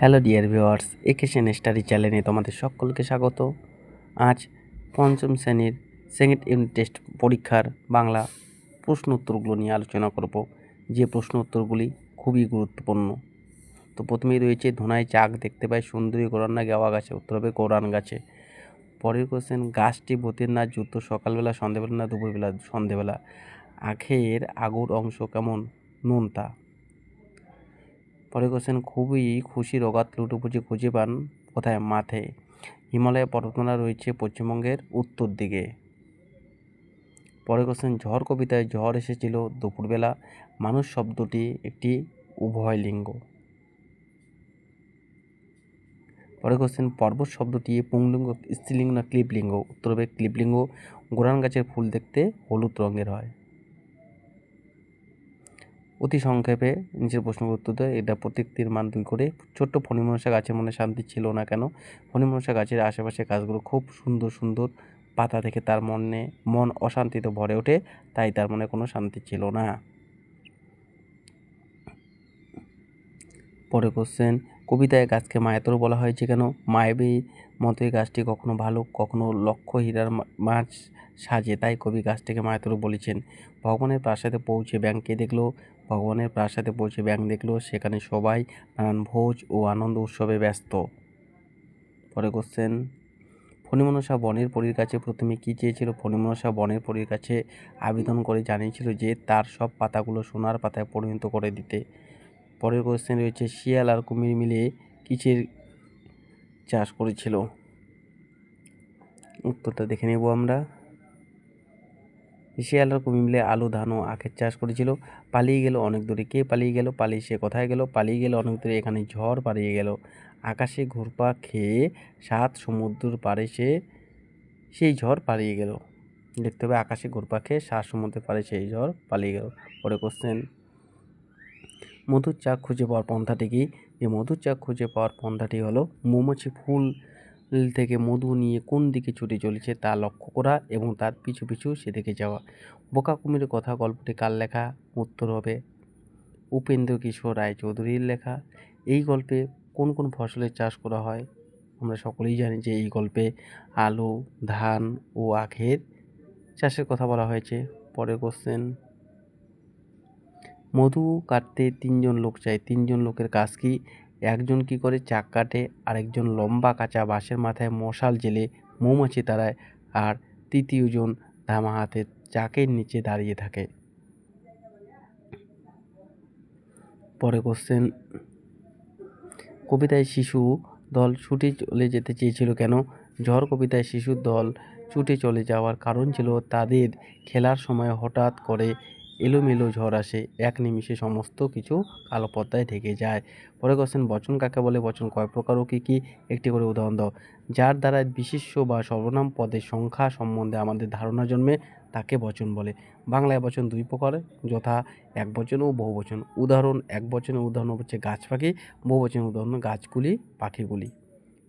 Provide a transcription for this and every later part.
Hello dear viewers একেশন study চ্যানেলে তোমাদের সকলকে স্বাগত। আজ পঞ্চম শ্রেণির সেকেন্ড ইউনিট টেস্ট পরীক্ষার বাংলা প্রশ্ন উত্তরগুলো নিয়ে আলোচনা করব। যে প্রশ্ন উত্তরগুলি খুবই গুরুত্বপূর্ণ। তো প্রথমেই রয়েছে ধোনায় চাক দেখতে পাই, সুন্দরী গোরান না গেওয়া গাছে, উত্তর হবে গোরান গাছে। পরের কোশ্চেন গাছটি ভূতের না যুদ্ধ সকালবেলা, সন্ধেবেলা না দুপুরবেলা? সন্ধেবেলা। আখের আগুর অংশ কেমন? নোনতা। পরে কোশ্চেন খুবই খুশি রগাত লুটোপুচি খুঁজে পান কোথায়? মাঠে। হিমালয় পর্বতমালা রয়েছে পশ্চিমবঙ্গের উত্তর দিকে। পরে কোশ্চেন ঝড় কবিতায় ঝড় এসেছিল দুপুরবেলা। মানুষ শব্দটি একটি উভয় লিঙ্গ। পরে কোশ্চেন পর্বত শব্দটি পুংলিঙ্গ, স্ত্রীলিঙ্গ না ক্লিপলিঙ্গ? উত্তর হবে ক্লিপলিঙ্গ। গোরান গাছের ফুল দেখতে হলুদ রঙের হয়। অতি সংক্ষেপে নিচের প্রশ্নের উত্তর দেয়। এটা প্রত্যেকটির মান দুই করে ছোট্ট ফণিমনসা গাছের মনে শান্তি ছিল না কেন? ফণিমনসা গাছের আশেপাশে গাছগুলো খুব সুন্দর সুন্দর পাতা থেকে তার মনে, মন অশান্তিতে ভরে ওঠে, তাই তার মনে কোনো শান্তি ছিল না। পরে কোশ্চেন কবিতায় গাছকে মায়াতর বলা হয়েছে কেন? মায়াবী মতোই গাছটি কখনো ভালো, কখনো লক্ষ্য হীরার মাছ সাজে, তাই কবি গাছটিকে মায়াতর বলেছেন। ভগবানের প্রাসাদে পৌঁছে ব্যাংকে দেখল? ভগবানের প্রাসাদে পৌঁছে ব্যাংক দেখল, সেখানে সবাই নানান ভোজ ও আনন্দ উৎসবে ব্যস্ত। পরে কোশ্চেন ফণিমনসা বনের পরীর কাছে প্রথমে কী চেয়েছিল? ফণিমনসা বনের পরীর কাছে আবেদন করে জানিয়েছিল যে, তার সব পাতাগুলো সোনার পাতায় পরিণত করে দিতে। পরের কোশ্চেন রয়েছে, শিয়াল আর কুমির মিলে কিসের চাষ করেছিল? উত্তরটা দেখে নেব আমরা। শিয়াল আর কুমির মিলে আলু, ধান ও আখের চাষ করেছিল। পালিয়ে গেল অনেক দূরে। কে পালিয়ে গেল? পালিয়ে সে কোথায় গেল? পালিয়ে গেল অনেক দূরে। এখানে ঝড় পালিয়ে গেল। আকাশে ঘুরপা খেয়ে সাত সমুদ্র পারে সে, সেই ঝড় পালিয়ে গেল। দেখতে হবে, আকাশে ঘুরপা খেয়ে সাত সমুদ্রের পারে সেই ঝড় পালিয়ে গেল। পরে কোশ্চেন মধুর চাক খুঁজে পাওয়ার পন্থাটি কী? যে মধুর চাক খুঁজে পাওয়ার পন্থাটি হলো মৌমাছি ফুল থেকে মধু নিয়ে কোন দিকে ছুটে চলেছে তা লক্ষ্য করা এবং তার পিছু পিছু সেদিকে যাওয়া। বোকা কুমিরের কথা গল্পটি কার লেখা? উত্তর হবে উপেন্দ্র কিশোর রায়চৌধুরীর লেখা। এই গল্পে কোন কোন ফসলের চাষ করা হয়? আমরা সকলেই জানি যে এই গল্পে আলু, ধান ও আখের চাষের কথা বলা হয়েছে। পরের কোশ্চেন মধু কাটতে তিনজন লোক চাই তিনজন লোকের কাজ কি? একজন কি করে চাক কাটে? আরেকজন লম্বা কাঁচা বাঁশের মাথায় মশাল জেলে মৌমাছি তাড়ায় আর তৃতীয়জন ধামা হাতে চাকের নিচে দাঁড়িয়ে থাকে। পরে কোশ্চেন কবিতায় শিশু দল ছুটে চলে যেতে চেয়েছিল কেন? ঝড় কবিতায় শিশুর দল ছুটে চলে যাওয়ার কারণ ছিল তাদের খেলার সময় হঠাৎ করে এলোমেলো ঝড় আসে, এক নিমিষে সমস্ত কিছু কালো পর্দায় ঢেকে যায়। পরে কোশ্চেন বচন কাকে বলে? বচন কয় প্রকার ও কী কী? একটি করে উদাহরণ দাও। যার দ্বারা বিশিষ্য বা সর্বনাম পদের সংখ্যা সম্বন্ধে আমাদের ধারণা জন্মে, তাকে বচন বলে। বাংলায় বচন দুই প্রকার, যথা এক বচন ও বহু বচন। উদাহরণ, এক বচনের উদাহরণ হচ্ছে গাছ পাখি, বহু বচনের উদাহরণ গাছগুলি, পাখিগুলি।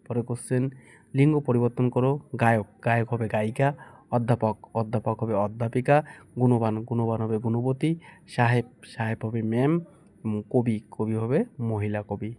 পরে কোশ্চেন লিঙ্গ পরিবর্তন করো, গায়ক। গায়ক হবে গায়িকা অধ্যাপক অধ্যাপক হবে অধ্যাপিকা, গুণবান গুণবান হবে গুণবতী সাহেব সাহেব হবে ম্যাম কবি কবি হবে মহিলা কবি।